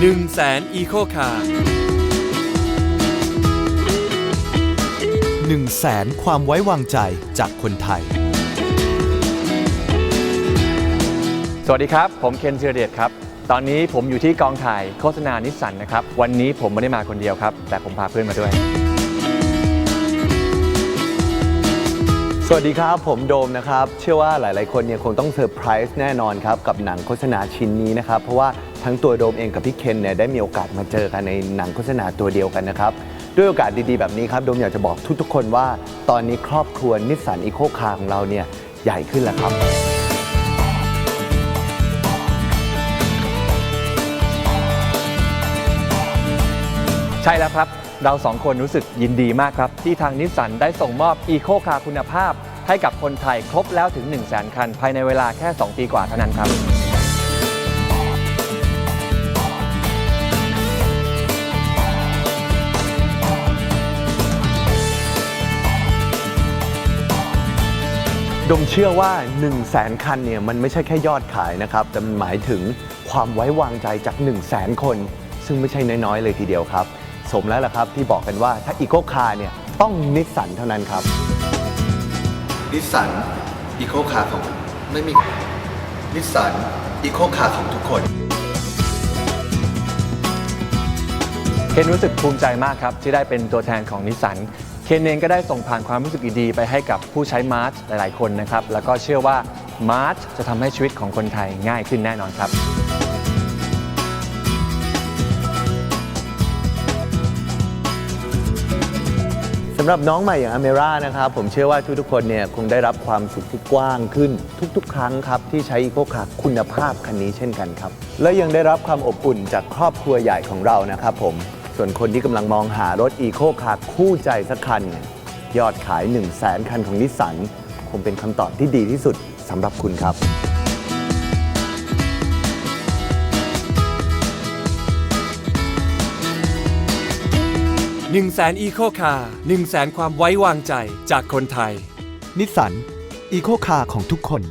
1 0 0 0 0แสนอีโคคาร์1 0 0 0 0แสนความไว้วางใจจากคนไทย สวัสดีครับ ผมเคนเชอร์เดชครับ ตอนนี้ผมอยู่ที่กองถ่ายโฆษณานิสสันนะครับ วันนี้ผมไม่ได้มาคนเดียวครับ แต่ผมพาเพื่อนมาด้วย สวัสดีครับ ผมโดมนะครับ เชื่อว่าหลาย ๆ คนเนี่ยคงต้องเซอร์ไพรส์แน่นอนครับ กับหนังโฆษณาชิ้นนี้นะครับ เพราะว่า ทั้งตัวโดมเองกับพี่เคนเนี่ยได้มีโอกาสมาเจอกันในหนังโฆษณาตัวเดียวกันนะครับด้วยโอกาสดีๆแบบนี้ครับโดมอยากจะบอกทุกๆคนว่า ตอนนี้ครอบครัวนิสสันอีโคคาร์ของเราเนี่ยใหญ่ขึ้นแล้วครับใช่แล้วครับ เราสองคนรู้สึกยินดีมากครับ ที่ทางนิสสันได้ส่งมอบอีโคคาร์คุณภาพ ให้กับคนไทยครบแล้วถึง 1 0 0 0 0แสนคัน ภายในเวลาแค่ 2 ปีกว่าเท่านั้นครับ ดมเชื่อว่า 1 0 0 0 0แสนคันเนี่ยมันไม่ใช่แค่ยอดขายนะครับ แต่มันหมายถึงความไว้วางใจจาก 1 0 0 0 0แสนคน ซึ่งไม่ใช่น้อยๆเลยทีเดียวครับ สมแล้วล่ะครับที่บอกกันว่าถ้าอีโคคาร์เนี่ยต้องนิสสันเท่านั้นครับ นิสสันอีโคคาร์ของไม่มีนิสสันอีโคคาร์ของทุกคน เคนรู้สึกภูมิใจมากครับ ที่ได้เป็นตัวแทนของนิสสันเคนเองก็ได้ส่งผ่านความรู้สึกดีๆไปให้กับผู้ใช้มาร์ชหลายๆ คนนะครับ แล้วก็เชื่อว่ามาร์ชจะทำให้ชีวิตของคนไทยง่ายขึ้นแน่นอนครับ สำหรับน้องใหม่อย่างอเมร่านะครับ ผมเชื่อว่าทุกๆคนเนี่ยคงได้รับความสุขที่กว้างขึ้น ทุกๆ ครั้งครับ ที่ใช้อีโคคาร์คุณภาพคันนี้เช่นกันครับ และยังได้รับความอบอุ่นจากครอบครัวใหญ่ของเรานะครับผม ส่วนคนที่กำลังมองหารถอีโคคาร์คู่ใจสักคันเนี่ยยอดขาย 1 0 0 0 0แสนคันของนิสสันคงเป็นคำตอบที่ดีที่สุดสำหรับคุณครับ 1 0 0 0 0แสนอีโคคาร์1 0 0 0 0 0ความไว้วางใจจากคนไทย นิสสันอีโคคาร์ของทุกคน